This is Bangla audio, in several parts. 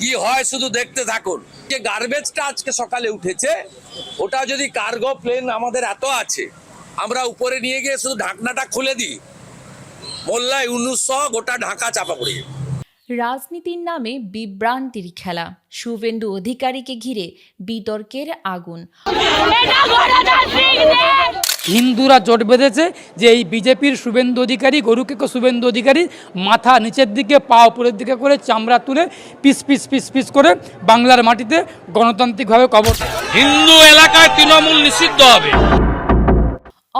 কি হয় শুধু দেখতে থাকুন। যে গার্বেজটা আজকে সকালে উঠেছে ওটা যদি কার্গো প্লেন আমাদের এত আছে আমরা উপরে নিয়ে গিয়ে শুধু ঢাকনাটা খুলে দিই। মোল্লা ইউনুস সহ গোটা ঢাকা চাপা পড়ে যাবে। রাজনীতির নামে বিভ্রান্তির খেলা। শুভেন্দু অধিকারীকে ঘিরে বিতর্কের আগুন। হিন্দুরা জোট বেঁধেছে যে এই বিজেপির শুভেন্দু অধিকারী গরুকে শুভেন্দু অধিকারী মাথা নিচের দিকে, পা উপরের দিকে করে চামড়া তুলে পিস পিস পিস পিস করে বাংলার মাটিতে গণতান্ত্রিকভাবে কবর হিন্দু এলাকায় তৃণমূল নিষিদ্ধ হবে।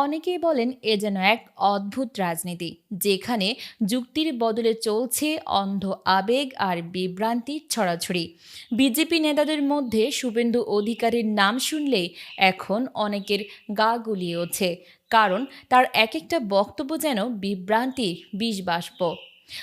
অনেকেই বলেন এ যেন এক অদ্ভুত রাজনীতি, যেখানে যুক্তির বদলে চলছে অন্ধ আবেগ আর বিভ্রান্তির ছড়াছড়ি। বিজেপি নেতাদের মধ্যে শুভেন্দু অধিকারীর নাম শুনলে এখন অনেকের গা গুলিয়ে ওঠে, কারণ তার এক একটা বক্তব্য যেন বিভ্রান্তির বিষ বাষ্প।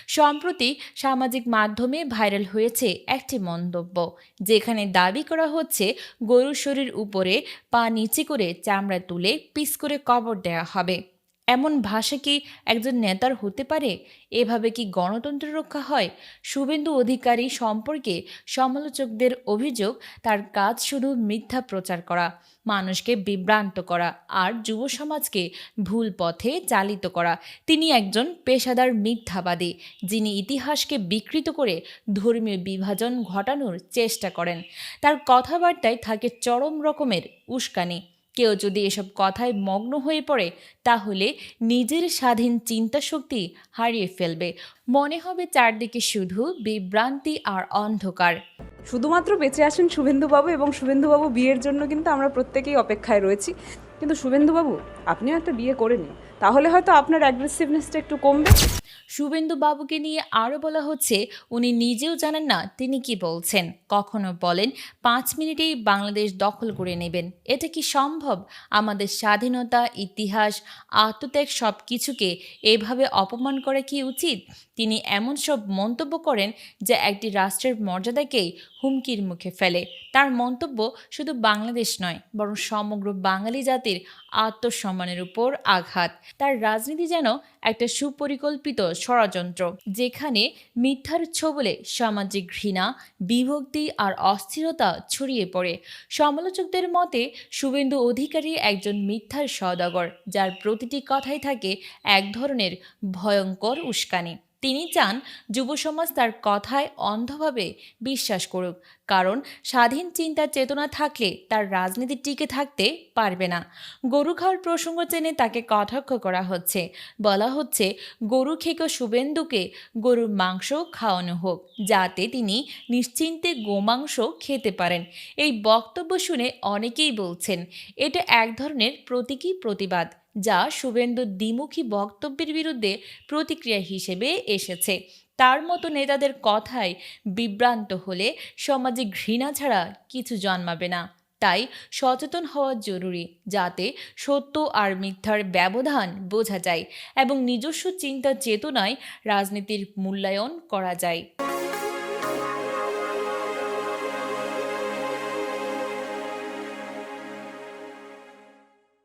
সম্প্রতি সামাজিক মাধ্যমে ভাইরাল হয়েছে একটি মন্তব্য, যেখানে দাবি করা হচ্ছে গরুর শরীর উপরে পা নিচে করে চামড়া তুলে পিস করে কবর দেওয়া হবে। এমন ভাষা কি একজন নেতার হতে পারে? এভাবে কি গণতন্ত্র রক্ষা হয়? শুভেন্দু অধিকারী সম্পর্কে সমালোচকদের অভিযোগ, তার কাজ শুধু মিথ্যা প্রচার করা, মানুষকে বিভ্রান্ত করা আর যুব সমাজকে ভুল পথে চালিত করা। তিনি একজন পেশাদার মিথ্যাবাদী, যিনি ইতিহাসকে বিকৃত করে ধর্মীয় বিভাজন ঘটানোর চেষ্টা করেন। তার কথাবার্তায় থাকে চরম রকমের উস্কানি। কেউ যদি এসব কথায় মগ্ন হয়ে পড়ে, তাহলে নিজের স্বাধীন চিন্তা শক্তি হারিয়ে ফেলবে। মনে হবে চারদিকে শুধু বিভ্রান্তি আর অন্ধকার। শুধুমাত্র বেঁচে আসেন শুভেন্দুবাবু এবং শুভেন্দুবাবু বিয়ের জন্য কিন্তু আমরা প্রত্যেকেই অপেক্ষায় রয়েছি। কিন্তু শুভেন্দুবাবু, আপনিও একটা বিয়ে করে নিন তাহলে হয়তো আপনার অ্যাগ্রেসিভনেসটা একটু কমবে। শুভেন্দু বাবুকে নিয়ে আরও বলা হচ্ছে, উনি নিজেও জানেন না তিনি কি বলছেন। কখনো বলেন, পাঁচ মিনিটেই বাংলাদেশ দখল করে নেবেন। এটা কি সম্ভব? আমাদের স্বাধীনতা, ইতিহাস, আত্মত্যাগ সব কিছুকে এভাবে অপমান করা কি উচিত? তিনি এমন সব মন্তব্য করেন যা একটি রাষ্ট্রের মর্যাদাকেই হুমকির মুখে ফেলে। তার মন্তব্য শুধু বাংলাদেশ নয়, বরং সমগ্র বাঙালি জাতির আত্মসম্মানের উপর আঘাত। তার রাজনীতি যেন একটা সুপরিকল্পিত ষড়যন্ত্র, যেখানে মিথ্যার ছবলে সামাজিক ঘৃণা, বিভক্তি আর অস্থিরতা ছড়িয়ে পড়ে। সমালোচকদের মতে, শুভেন্দু অধিকারী একজন মিথ্যার সওদাগর, যার প্রতিটি কথাই থাকে এক ধরনের ভয়ঙ্কর উস্কানি। তিনি চান যুব সমাজ তার কথায় অন্ধভাবে বিশ্বাস করুক। কারণ স্বাধীন চিন্তার চেতনা থাকলে তার রাজনীতি টিকে থাকতে পারবে না। গরু খাওয়ার প্রসঙ্গ চেনে তাকে কটাক্ষ করা হচ্ছে। বলা হচ্ছে, গরু খেকো শুভেন্দুকে গরুর মাংস খাওয়ানো হোক, যাতে তিনি নিশ্চিন্তে গোমাংস খেতে পারেন। এই বক্তব্য শুনে অনেকেই বলছেন, এটা এক ধরনের প্রতীকী প্রতিবাদ, যা শুভেন্দুর দ্বিমুখী বক্তব্যের বিরুদ্ধে প্রতিক্রিয়া হিসেবে এসেছে। তার মতো নেতাদের কথায় বিভ্রান্ত হলে সমাজে ঘৃণা ছাড়া কিছু জন্মাবে না। তাই সচেতন হওয়া জরুরি যাতে সত্য আর মিথ্যার ব্যবধান বোঝা যায় এবং নিজস্ব চিন্তা চেতনায় রাজনীতির মূল্যায়ন করা যায়।